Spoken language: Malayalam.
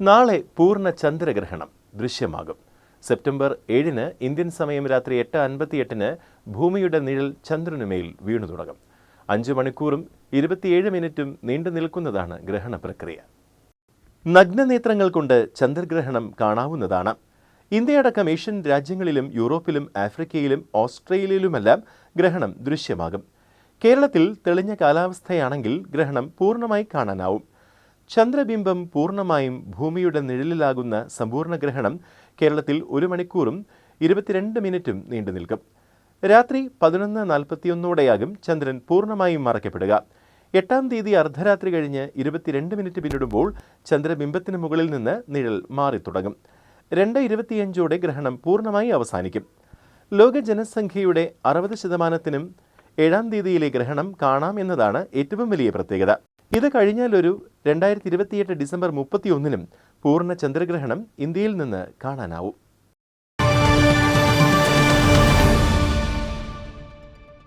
നാളെ പൂർണ ചന്ദ്രഗ്രഹണം ദൃശ്യമാകും. സെപ്റ്റംബർ ഏഴിന് ഇന്ത്യൻ സമയം രാത്രി എട്ട് അൻപത്തിയെട്ടിന് ഭൂമിയുടെ നിഴൽ ചന്ദ്രനുമേൽ വീണു തുടങ്ങും. അഞ്ച് മണിക്കൂറും ഇരുപത്തിയേഴ് മിനിറ്റും നീണ്ടു നിൽക്കുന്നതാണ് ഗ്രഹണ പ്രക്രിയ. നഗ്നനേത്രങ്ങൾ കൊണ്ട് ചന്ദ്രഗ്രഹണം കാണാവുന്നതാണ്. ഇന്ത്യയടക്കം ഏഷ്യൻ രാജ്യങ്ങളിലും യൂറോപ്പിലും ആഫ്രിക്കയിലും ഓസ്ട്രേലിയയിലുമെല്ലാം ഗ്രഹണം ദൃശ്യമാകും. കേരളത്തിൽ തെളിഞ്ഞ കാലാവസ്ഥയാണെങ്കിൽ ഗ്രഹണം പൂർണമായി കാണാനാവും. ചന്ദ്രബിംബം പൂർണമായും ഭൂമിയുടെ നിഴലിലാകുന്ന സമ്പൂർണ ഗ്രഹണം കേരളത്തിൽ ഒരു മണിക്കൂറും ഇരുപത്തിരണ്ട് മിനിറ്റും നീണ്ടു നിൽക്കും. രാത്രി പതിനൊന്ന് നാൽപ്പത്തിയൊന്നോടെയാകും ചന്ദ്രൻ പൂർണമായും മറയ്ക്കപ്പെടുക. എട്ടാം തീയതി അർദ്ധരാത്രി കഴിഞ്ഞ് ഇരുപത്തിരണ്ട് മിനിറ്റ് പിന്നിടുമ്പോൾ ചന്ദ്രബിംബത്തിന് മുകളിൽ നിന്ന് നിഴൽ മാറി തുടങ്ങും. രണ്ട് ഇരുപത്തിയഞ്ചോടെ ഗ്രഹണം പൂർണമായി അവസാനിക്കും. ലോക ജനസംഖ്യയുടെ അറുപത് ശതമാനത്തിനും ഏഴാം തീയതിയിലെ ഗ്രഹണം കാണാം എന്നതാണ് ഏറ്റവും വലിയ പ്രത്യേകത. ഇത് കഴിഞ്ഞാൽ ഒരു രണ്ടായിരത്തി ഇരുപത്തിയെട്ട് ഡിസംബർ മുപ്പത്തിയൊന്നിനും പൂർണ ചന്ദ്രഗ്രഹണം ഇന്ത്യയിൽ നിന്ന് കാണാനാവും.